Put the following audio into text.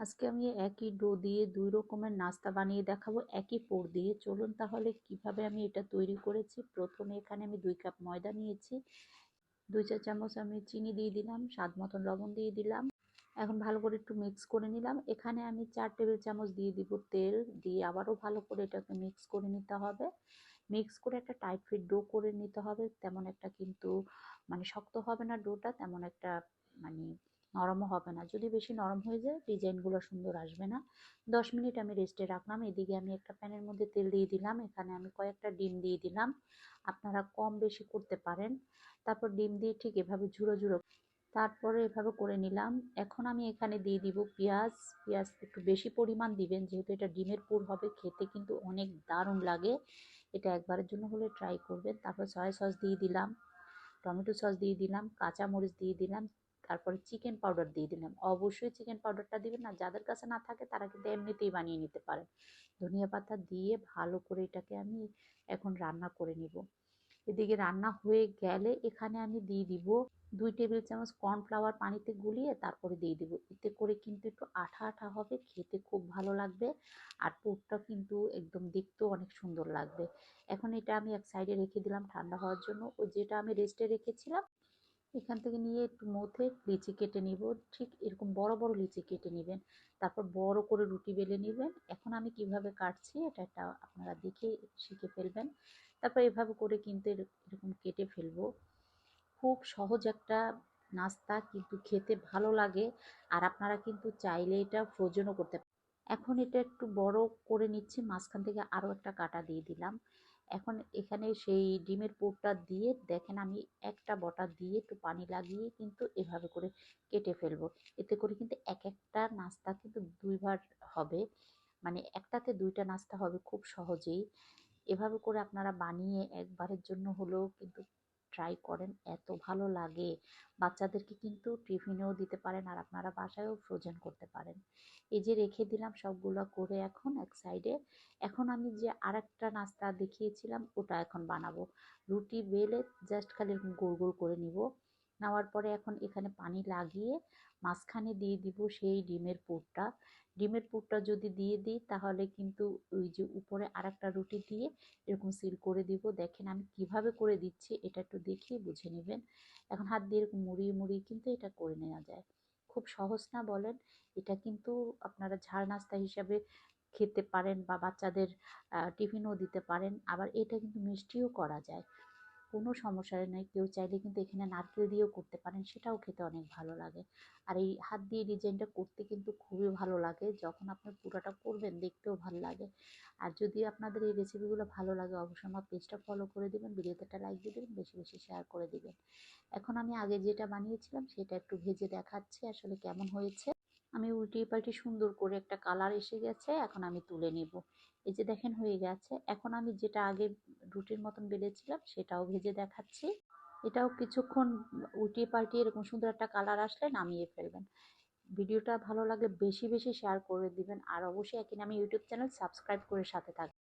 আজকে আমি একই ডো দিয়ে দুই রকমের নাস্তা বানিয়ে দেখাবো, একই পোর দিয়ে। চলুন তাহলে কীভাবে আমি এটা তৈরি করেছি? প্রথমে এখানে আমি দুই কাপ ময়দা নিয়েছি, দুই চার চামচ আমি চিনি দিয়ে দিলাম, স্বাদ মতন লবণ দিয়ে দিলাম। এখন ভালো করে একটু মিক্স করে নিলাম। এখানে আমি চার টেবিল চামচ দিয়ে দিব তেল, দিয়ে আবারও ভালো করে এটাকে মিক্স করে নিতে হবে। মিক্স করে একটা টাইট ফিট ডো করে নিতে হবে। তেমন একটা কিন্তু মানে শক্ত হবে না ডোটা, তেমন একটা মানে নরমও হবে না। যদি বেশি নরম হয়ে যায়, ডিজাইনগুলো সুন্দর আসবে না। দশ মিনিট আমি রেস্টে রাখলাম। এদিকে আমি একটা প্যানের মধ্যে তেল দিয়ে দিলাম। এখানে আমি কয়েকটা ডিম দিয়ে দিলাম। আপনারা কম বেশি করতে পারেন। তারপর ডিম দিয়ে ঠিক এভাবে ঝুড়ো ঝুড়ো তারপরে এভাবে করে নিলাম। এখন আমি এখানে দিয়ে দিব পেঁয়াজ। পেঁয়াজ একটু বেশি পরিমাণ দিবেন, যেহেতু এটা ডিমের পুর হবে, খেতে কিন্তু অনেক দারুণ লাগে। এটা একবারের জন্য হলে ট্রাই করবেন। তারপর সয়া সস দিয়ে দিলাম, টমেটো সস দিয়ে দিলাম কাঁচা মরিচ দিয়ে দিলাম তারপরে চিকেন পাউডার দিয়ে দিলাম। অবশ্যই চিকেন পাউডারটা দিবেন না, যাদের কাছে না থাকে তারা কিন্তু এমনিতেই বানিয়ে নিতে পারেন ধনিয়া পাতা দিয়ে ভালো করে এটাকে আমি এখন রান্না করে নিব। এদিকে রান্না হয়ে গেলে এখানে আমি দিয়ে দিব দুই টেবিল চামচ কর্নফ্লাওয়ার পানিতে গুলিয়ে তারপরে দিয়ে দিব। এতে করে কিন্তু একটু আঠা আঠা হবে, খেতে খুব ভালো লাগবে আর পুরটা কিন্তু একদম দেখতেও অনেক সুন্দর লাগবে। এখন এটা আমি এক সাইডে রেখে দিলাম ঠান্ডা হওয়ার জন্য। ও যেটা আমি রেস্টে রেখেছিলাম এখান থেকে নিয়ে একটু মধ্যে লিচি কেটে নিব। ঠিক এরকম বড় বড় লিচি কেটে নেবেন। তারপর বড় করে রুটি বেলে নেবেন। এখন আমি কীভাবে কাটছি এটা একটা আপনারা দেখে শিখে ফেলবেন। তারপর এভাবে করে কিন্তু এরকম কেটে ফেলব। খুব সহজ একটা নাস্তা, কিন্তু খেতে ভালো লাগে। আর আপনারা কিন্তু চাইলে এটা ফ্রোজেনও করতে এখন এটা একটু বড় করে নিচ্ছি, মাঝখান থেকে আরও একটা কাটা দিয়ে দিলাম। এখন এখানে সেই ডিমের পুরটা দিয়ে দেখেন আমি একটা বটা দিয়ে একটু পানি লাগিয়ে কিন্তু এভাবে করে কেটে ফেলব। এতে করে কিন্তু এক একটা নাস্তা কিন্তু দুইবার হবে। মানে একটাতে দুইটা নাস্তা হবে খুব সহজেই। এভাবে করে আপনারা বানিয়ে একবারের জন্য হলেও কিন্তু ট্রাই করেন, এত ভালো লাগে। বাচ্চাদেরকে কিন্তু টিফিনেও দিতে পারেন, আর আপনারা বাসায়ও ফ্রোজেন করতে পারেন। এই যে রেখে দিলাম সবগুলো করে এখন এক সাইডে এখন আমি যে আরেকটা নাস্তা দেখিয়েছিলাম, ওটা এখন বানাবো। রুটি বেলে জাস্ট খালি গোল গোল করে নিব। নেওয়ার পরে এখন এখানে পানি লাগিয়ে মাঝখানে দিয়ে দিব সেই ডিমের পুরটা। ডিমের পুরটা যদি দিয়ে দিই তাহলে কিন্তু ওই যে উপরে আর একটা রুটি দিয়ে এরকম সিল করে দিব। দেখেন আমি কীভাবে করে দিচ্ছি এটা একটু দেখিয়ে বুঝে নেবেন। এখন হাত দিয়ে এরকম মুড়িয়ে মুড়িয়ে কিন্তু এটা করে নেওয়া যায়। খুব সহজ না বলেন, এটা কিন্তু আপনারা ঝাল নাস্তা হিসাবে খেতে পারেন বা বাচ্চাদের টিফিনও দিতে পারেন। আবার এটা কিন্তু মিষ্টিও করা যায়। কোনো সমস্যা নেই। কেউ চাইলে কিন্তু এখানে নারকেল দিয়েও করতে পারেন, সেটাও খেতে অনেক ভালো লাগে। আর এই হাত দিয়ে ডিজাইনটা করতে কিন্তু খুবই ভালো লাগে, যখন আপনি পুরোটা করবেন দেখতেও ভালো লাগে। আর যদি আপনাদের এই রেসিপিগুলো ভালো লাগে, অবশ্যই আমার পেজটা ফলো করে দেবেন, ভিডিওতে একটা লাইক দিয়ে দেবেন, বেশি বেশি শেয়ার করে দেবেন। এখন আমি আগে যেটা বানিয়েছিলাম, সেটা একটু ভেজে দেখাচ্ছি, আসলে কেমন হয়েছে। আমি উল্টিয়ে পাল্টে সুন্দর করে একটা কালার এসে গেছে, এখন আমি তুলে নেব। এই যে দেখেন হয়ে গেছে। এখন আমি যেটা আগে রুটির মতন বেলেছিলাম সেটাও ভেজে দেখাচ্ছি। এটাও কিছুক্ষণ উল্টিয়ে পাল্টিয়ে এরকম সুন্দর একটা কালার আসলে নামিয়ে ফেলবেন। ভিডিওটা ভালো লাগলে বেশি বেশি শেয়ার করে দিবেন। আর অবশ্যই একই আমি ইউটিউব চ্যানেল সাবস্ক্রাইব করে সাথে থাকবেন।